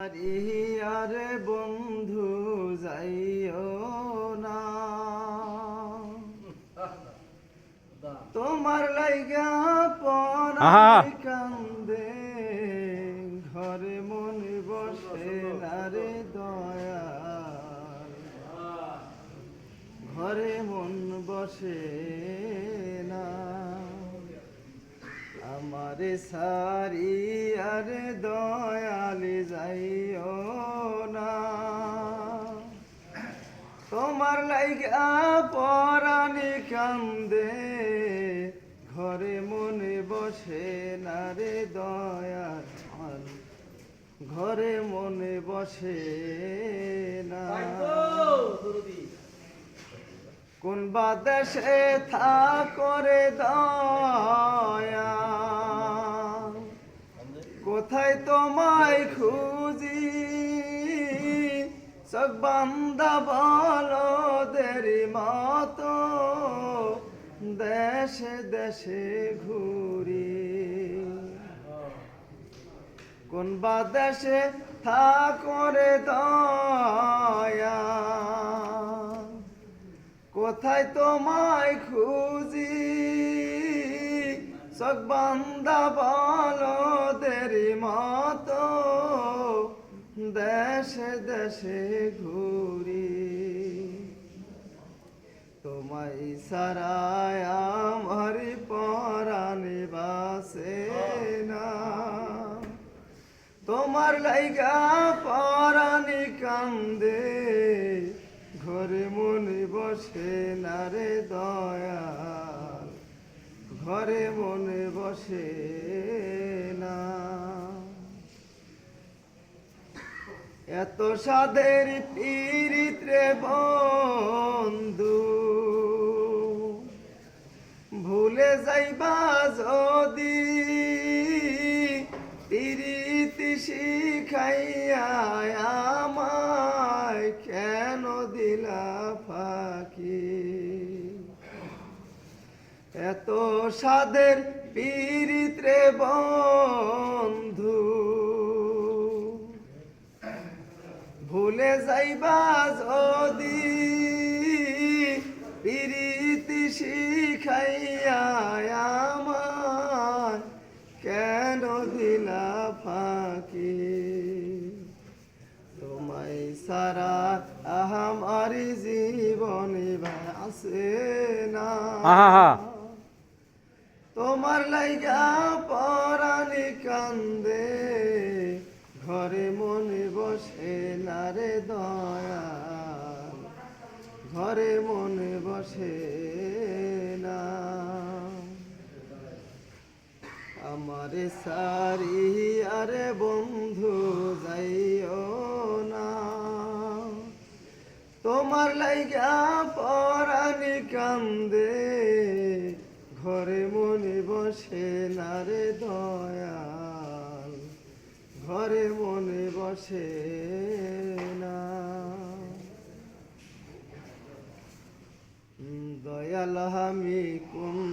আরে বন্ধু যাইও না। তোমার লাইগা। পরাই কান্দে ঘরে মনে বসে না রে দয়া ঘরে মন বসে না। আমারে সারি আরে দয়ালে যাইও না। তোমার লাইগা পরানি কান্দে ঘরে মনে বসে না রে দয়াল ঘরে মনে বসে না। কোন বাদেশে থা করে দয়া। খুঁজি। সব বান্দা বলো দেরি মতো, দেশে দেশে ঘুরি। কোন বাদেশে থা করে দয়া, কোথায় তোমায় খুঁজি? সব বান্দা বলো দেরি মতো দেশে দেশে ঘুরি। তোমায় সারায় আমার পরাণে বাসে না। তোমার লাইগা পরাণী কান্দে, ঘরে মনে বসে না রে দয়া ঘরে মনে বসে এত সাদের পীড়িত বন্ধু। ভুলে যাইবা যদি প্রীতি শিখাইয়া আমায় কেন দিলা ফাঁকি? এত সাদের পীড়িত বন্ধু। ভুলে যাইবা যদি প্রীতি শিখাইয়া আমার কেন দিলা ফাঁকি তোমায় সারা আমার জীবনে আছে না। তোমার লাইগা পরানি কান্দে ঘরে মনে বসে না রে দয়া। ঘরে মনে বসে না। আমারে সারি আরে বন্ধু যাইও না। তোমার লাইগা পরানি কান্দে। ঘরে মনে বসে না রে দয়াল ঘরে মনে বসে না। দয়াল আমি কোন